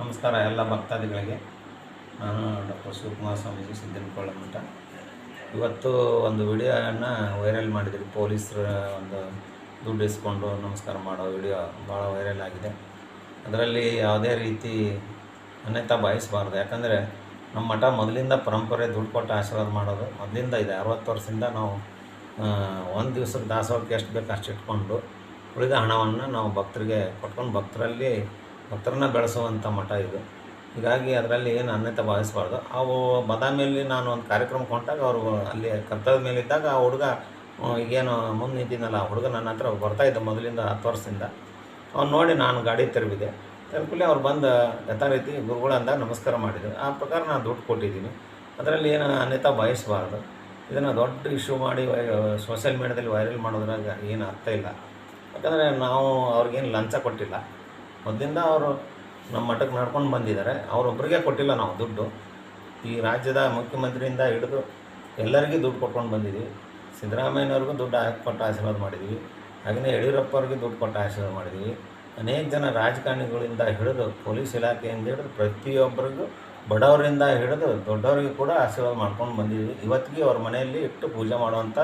ನಮಸ್ಕಾರ ಎಲ್ಲ ಭಕ್ತಾದಿಗಳಿಗೆ. ನಾನು ಡಾಕ್ಟರ್ ಶಿವಕುಮಾರ ಸ್ವಾಮೀಜಿ ಸಿದ್ದನಕೊಳ್ಳ ಮಠ. ಇವತ್ತು ಒಂದು ವಿಡಿಯೋನ ವೈರಲ್ ಮಾಡಿದ್ರಿ. ಪೊಲೀಸರ ಒಂದು ದುಡ್ಡು ಇಸ್ಕೊಂಡು ನಮಸ್ಕಾರ ಮಾಡೋ ವಿಡಿಯೋ ಭಾಳ ವೈರಲ್ ಆಗಿದೆ. ಅದರಲ್ಲಿ ಯಾವುದೇ ರೀತಿ ಅನ್ಯತಾ ಬಯಸಬಾರ್ದು ಯಾಕಂದರೆ ನಮ್ಮ ಮಠ ಮೊದಲಿಂದ ಪರಂಪರೆ ದುಡ್ಡು ಕೊಟ್ಟು ಆಶೀರ್ವಾದ ಮಾಡೋದು, ಮೊದಲಿಂದ ಇದೆ. ಅರವತ್ತು ವರ್ಷದಿಂದ ನಾವು ಒಂದು ದಿವ್ಸಕ್ಕೆ ದಾಸೋಹಕ್ಕೆ ಎಷ್ಟು ಬೇಕು ಅಷ್ಟು ಇಟ್ಕೊಂಡು ಉಳಿದ ಹಣವನ್ನು ನಾವು ಭಕ್ತರಿಗೆ ಕೊಟ್ಕೊಂಡು ಭಕ್ತರಲ್ಲಿ ಭಕ್ತರನ್ನ ಬೆಳೆಸುವಂಥ ಮಠ ಇದು. ಹೀಗಾಗಿ ಅದರಲ್ಲಿ ಏನು ಅನ್ಯತೆ ಭಾವಿಸಬಾರ್ದು. ಅವು ಬದಾಮಿಯಲ್ಲಿ ನಾನು ಒಂದು ಕಾರ್ಯಕ್ರಮಕ್ಕೆ ಹೊಂಟಾಗ ಅವರು ಅಲ್ಲಿ ಕರ್ತವ್ಯದ ಮೇಲಿದ್ದಾಗ ಆ ಹುಡುಗ ಈಗೇನು ಮುಂದೆ ನಿಂತಿದ್ದಲ್ಲ ಆ ಹುಡುಗ ನನ್ನ ಹತ್ರ ಬರ್ತಾ ಇದ್ದ ಮೊದಲಿಂದ ಹತ್ತು ವರ್ಷದಿಂದ. ಅವ್ನು ನೋಡಿ ನಾನು ಗಾಡಿ ತೆರಬಿದೆ ತೆರಪಲ್ಲಿ ಅವ್ರು ಬಂದು ಯಥಾ ರೀತಿ ಗುರುಗಳು ಅಂದಾಗ ನಮಸ್ಕಾರ ಮಾಡಿದ್ರು. ಆ ಪ್ರಕಾರ ನಾನು ದುಡ್ಡು ಕೊಟ್ಟಿದ್ದೀನಿ. ಅದರಲ್ಲಿ ಏನು ಅನ್ಯತಾ ಭಾವಿಸಬಾರ್ದು. ಇದನ್ನು ದೊಡ್ಡ ಇಶ್ಯೂ ಮಾಡಿ ಸೋಷಿಯಲ್ ಮೀಡ್ಯಾದಲ್ಲಿ ವೈರಲ್ ಮಾಡೋದ್ರಾಗ ಏನು ಅರ್ಥ ಇಲ್ಲ. ಯಾಕಂದರೆ ನಾವು ಅವ್ರಿಗೇನು ಲಂಚ ಕೊಟ್ಟಿಲ್ಲ. ಮೊದಲಿಂದ ಅವರು ನಮ್ಮ ಮಠಕ್ಕೆ ನಡ್ಕೊಂಡು ಬಂದಿದ್ದಾರೆ. ಅವರೊಬ್ಬರಿಗೆ ಕೊಟ್ಟಿಲ್ಲ ನಾವು ದುಡ್ಡು. ಈ ರಾಜ್ಯದ ಮುಖ್ಯಮಂತ್ರಿಯಿಂದ ಹಿಡಿದು ಎಲ್ಲರಿಗೂ ದುಡ್ಡು ಕೊಟ್ಕೊಂಡು ಬಂದಿದ್ದೀವಿ. ಸಿದ್ದರಾಮಯ್ಯನವ್ರಿಗೂ ದುಡ್ಡು ಕೊಟ್ಟು ಆಶೀರ್ವಾದ ಮಾಡಿದ್ದೀವಿ. ಹಾಗೆಯೇ ಯಡಿಯೂರಪ್ಪವ್ರಿಗೆ ದುಡ್ಡು ಕೊಟ್ಟು ಆಶೀರ್ವಾದ ಮಾಡಿದ್ದೀವಿ. ಅನೇಕ ಜನ ರಾಜಕಾರಣಿಗಳಿಂದ ಹಿಡಿದು ಪೊಲೀಸ್ ಇಲಾಖೆಯಿಂದ ಹಿಡಿದು ಪ್ರತಿಯೊಬ್ಬರಿಗೂ ಬಡವರಿಂದ ಹಿಡಿದು ದೊಡ್ಡವರಿಗೆ ಕೂಡ ಆಶೀರ್ವಾದ ಮಾಡ್ಕೊಂಡು ಬಂದಿದ್ದೀವಿ. ಇವತ್ತಿಗೆ ಅವ್ರ ಮನೆಯಲ್ಲಿ ಇಟ್ಟು ಪೂಜೆ ಮಾಡುವಂಥ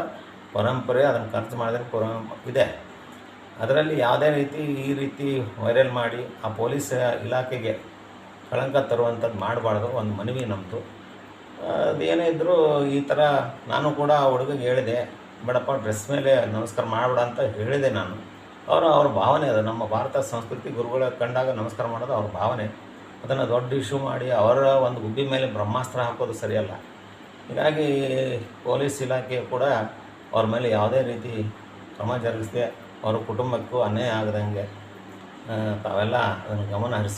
ಪರಂಪರೆ ಅದನ್ನು ಖರ್ಚು ಮಾಡಿದ್ರೆ ಪರಂ ಇದೆ. ಅದರಲ್ಲಿ ಯಾವುದೇ ರೀತಿ ಈ ರೀತಿ ವೈರಲ್ ಮಾಡಿ ಆ ಪೊಲೀಸ್ ಇಲಾಖೆಗೆ ಕಳಂಕ ತರುವಂಥದ್ದು ಮಾಡಬಾರ್ದು, ಒಂದು ಮನವಿ ನಮ್ಮದು ಅದೇನೇ ಇದ್ದರೂ ಈ ಥರ ನಾನು ಕೂಡ ಆ ಹುಡುಗಿಗೆ ಹೇಳಿದೆ, ಬೇಡಪ್ಪ, ಡ್ರೆಸ್ ಮೇಲೆ ನಮಸ್ಕಾರ ಮಾಡಬೇಡ ಅಂತ ಹೇಳಿದೆ ನಾನು. ಅವರು ಅವ್ರ ಭಾವನೆ ಅದು, ನಮ್ಮ ಭಾರತ ಸಂಸ್ಕೃತಿ ಗುರುಗಳ ಕಂಡಾಗ ನಮಸ್ಕಾರ ಮಾಡೋದು ಅವ್ರ ಭಾವನೆ. ಅದನ್ನು ದೊಡ್ಡ ಇಶ್ಯೂ ಮಾಡಿ ಅವರ ಒಂದು ಗುಬ್ಬಿ ಮೇಲೆ ಬ್ರಹ್ಮಾಸ್ತ್ರ ಹಾಕೋದು ಸರಿಯಲ್ಲ. ಹೀಗಾಗಿ ಪೊಲೀಸ್ ಇಲಾಖೆ ಕೂಡ ಅವ್ರ ಮೇಲೆ ಯಾವುದೇ ರೀತಿ ಕ್ರಮ ಜರುಗಿಸದೆ ಅವ್ರ ಕುಟುಂಬಕ್ಕೂ ಅನ್ಯಾಯ ಆಗದಂಗೆ ಆ, ತಾವೆಲ್ಲ ಅದನ್ನು ಗಮನ ಹರಿಸಿ